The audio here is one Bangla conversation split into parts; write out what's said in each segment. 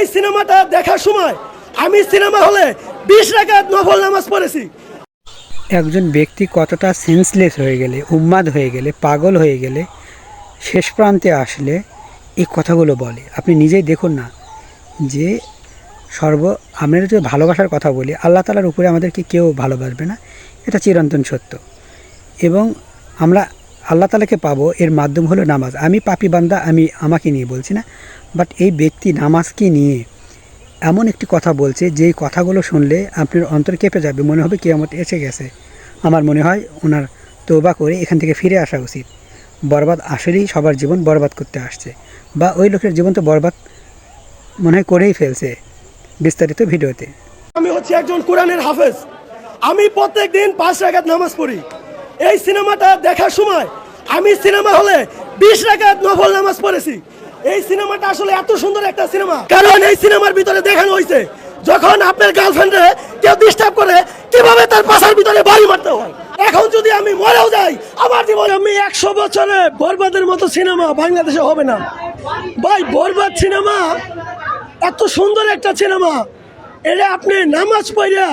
এই সিনেমাটা দেখার সময় আমি সিনেমা হলে বিশ রাকাত নফল নামাজ পড়েছি। একজন ব্যক্তি কতটা সেন্সলেস হয়ে গেলে উন্মাদ হয়ে গেলে, পাগল হয়ে গেলে, শেষ প্রান্তে আসলে এই কথাগুলো বলে। আপনি নিজেই দেখুন না যে সর্ব, আমরা যদি ভালোবাসার কথা বলি, আল্লাহ তালার উপরে আমাদেরকে কেউ ভালোবাসবে না। এটা চিরন্তন সত্য। এবং আমরা আল্লাহ তালাকে পাবো, এর মাধ্যম হলো নামাজ। আমি পাপি বান্দা, আমি আমাকে নিয়ে বলছি না। বাট এই ব্যক্তি নামাজকে নিয়ে এমন একটি কথা বলছে যেই কথাগুলো শুনলে আপনার অন্তর কেঁপে যাবে, মনে হবে কেয়ামত এসে গেছে। আমার মনে হয় ওনার তৌবা করে এখান থেকে ফিরে আসা উচিত। বরবাদ আসলেই সবার জীবন বরবাদ করতে আসছে, বা ওই লোকের জীবন তো বরবাদ মনে হয় করেই ফেলছে বিস্তারিত ভিডিওতে। আমি হচ্ছে একজন কোরআনের হাফেজ। আমি প্রত্যেক দিন পাঁচ রাকাত নামাজ পড়ি। এই সিনেমাটা দেখার সময় আমি সিনেমা হলে বিশ রাকাত নফল নামাজ পড়েছি। এই সিনেমাটা আসলে এত সুন্দর একটা সিনেমা। কারণ এই সিনেমার ভিতরে দেখানো হয়েছে, যখন আপনার গার্লফ্রেন্ডে কেউ ডিস্টার্ব করে, কীভাবে তার পাশার ভিতরে বাড়ি মারতে হয়? এখন যদি আমি মরেও যাই, আমার জীবন আমি একশো বছরে বরবাদের মতো সিনেমা বাংলাদেশে হবে না। ভাই, বরবাদ সিনেমা এত সুন্দর একটা সিনেমা। এটা আপনি নামাজ পড়িয়া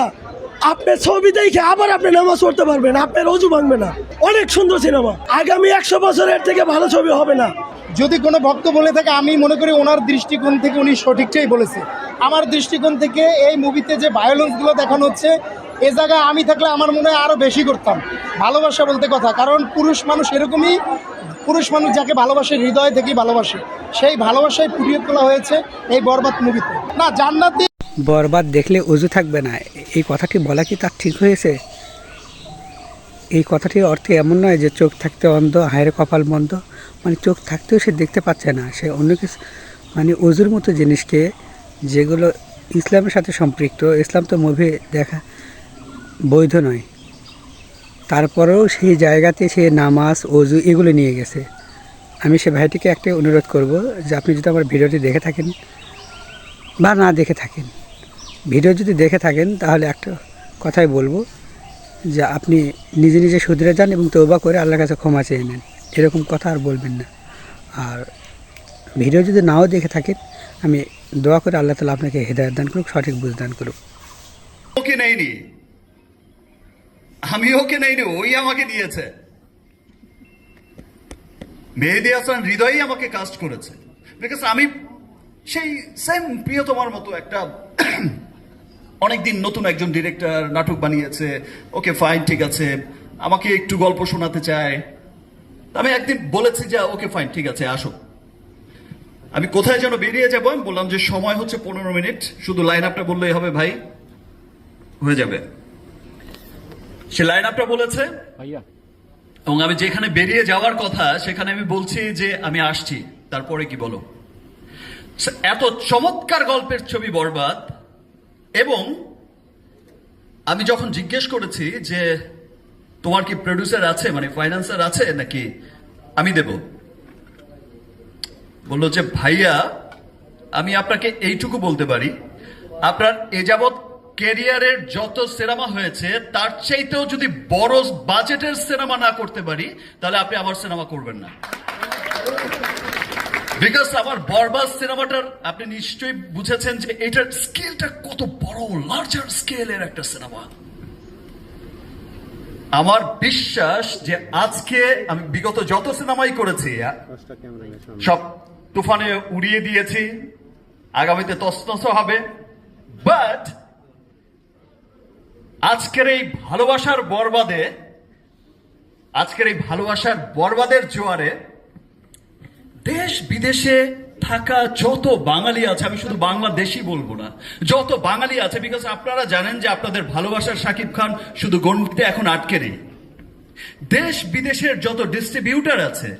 আপনি ছবি দেখে আবার আপনি নামাজ পড়তে পারবেন, আপনার অজু ভাঙবে না। অনেক সুন্দর সিনেমা। আগামী একশো বছরের থেকে ভালো ছবি হবে না। যদি কোনো ভক্ত বলে থাকে, আমি মনে করি ওনার দৃষ্টিকোণ থেকে উনি সঠিকটাই বলেছে। আমার দৃষ্টিকোণ থেকে এই মুভিতে যে ভায়োলেন্সগুলো দেখানো হচ্ছে, এ জায়গায় আমি থাকলে আমার মনে হয় আরও বেশি করতাম। ভালোবাসা বলতে কথা, কারণ পুরুষ মানুষ এরকমই, পুরুষ মানুষ যাকে ভালোবাসে, হৃদয় থেকেই ভালোবাসে, সেই ভালোবাসায় ফুটিয়ে তোলা হয়েছে এই বরবাদ মুভিতে। না, জান্নাতি বরবাদ দেখলে অজু থাকবে না। এই কথাটি বলা কি তার ঠিক হয়েছে? এই কথাটির অর্থ এমন নয় যে চোখ থাকতে অন্ধ, হায়ের কপাল বন্ধ মানে চোখ থাকতেও সে দেখতে পাচ্ছে না। সে অন্য কিছু মানে অজুর মতো জিনিসকে যেগুলো ইসলামের সাথে সম্পৃক্ত। ইসলাম তো মুভি দেখা বৈধ নয়। তারপরেও সেই জায়গাতে সে নামাজ, অজু এগুলো নিয়ে গেছে। আমি সে ভাইটিকে একটা অনুরোধ করব যে আপনি যদি আমার ভিডিওটি দেখে থাকেন বা না দেখে থাকেন। ভিডিও যদি দেখে থাকেন, তাহলে একটা কথাই বলব যে আপনি নিজে নিজে শুধরে যান এবং তৌবা করে আল্লাহর কাছে ক্ষমা চেয়ে নেন। এরকম কথা আর বলবেন না। আর ভিডিও যদি নাও দেখে থাকেন, আমি দোয়া করে আল্লাহ তালা আপনাকে হেদায়ত দান করুক, সঠিক বুঝ দান করুক। ওকে নেইনি। আমি ওকে নেইনি, ওই আমাকে দিয়েছে। মেহেদি হাসান হৃদয়ই আমাকে কাস্ট করেছে। বিকজ আমি সেই সেম প্রিয়তমার মতো একটা অনেকদিন নতুন একজন ডিরেক্টর নাটক বানিয়েছে। ওকে ফাইন ঠিক আছে। আমাকে একটু গল্প শোনাতে চায়। আমি একদিন বলেছি যে ওকে ফাইন ঠিক আছে আসো। আমি কোথায় যেন বেরিয়ে যাব? আমি বললাম যে সময় হচ্ছে পনেরো মিনিট। শুধু লাইন আপটা বললেই হবে ভাই। হয়ে যাবে। সে লাইন আপটা বলেছে। এবং আমি যেখানে বেরিয়ে যাওয়ার কথা সেখানে আমি বলছি যে আমি আসছি। তারপরে কি বলো? এত চমৎকার গল্পের ছবি বরবাদ। এবং আমি যখন জিজ্ঞেস করেছি যে, তোমার কি প্রডিউসার আছে মানে ফাইন্যান্সার আছে, নাকি আমি দেব? বলল যে, ভাইয়া, আমি আপনাকে এইটুকু বলতে পারি। আপনার এ যাবৎ ক্যারিয়ারের যত সিনেমা হয়েছে, তার চাইতেও যদি বড় বাজেটের সিনেমা না করতে পারি, তাহলে আপনি আবার সিনেমা করবেন না। বিকজ আমার বরবাস সিনেমাটার আপনি নিশ্চয়ই বুঝেছেন যে এটার স্কেলটা কত বড় লার্জার স্কেলের একটা সিনেমা। আমার বিশ্বাস যে আজকে আমি বিগত যত সিনেমাই করেছি সব তুফানে উড়িয়ে দিয়েছি, আগামীতে তসতস হবে। বাট আজকের এই ভালোবাসার বরবাদে, আজকের এই ভালোবাসার বরবাদের জোয়ারে দেশ বিদেশে থাকা যত বাঙালি আছে, আমি শুধু বাংলাদেশি বলব না, যত বাঙালি আছে বিকজ আপনারা জানেন যে আপনাদের ভালোবাসার সাকিব খান শুধু গণিতে এখন আটকে নেই। দেশ বিদেশের যত ডিস্ট্রিবিউটার আছে,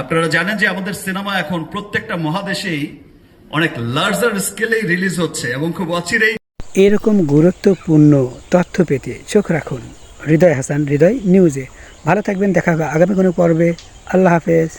আপনারা জানেন যে আমাদের সিনেমা এখন প্রত্যেকটা মহাদেশেই অনেক লার্জার স্কেলেই রিলিজ হচ্ছে এবং খুব অচিরেই এরকম গুরুত্বপূর্ণ তথ্য পেতে চোখ রাখুন। হৃদয় হাসান, হৃদয় নিউজে। ভালো থাকবেন, দেখা হবে আগামী কোনো পর্বে। আল্লাহ হাফেজ।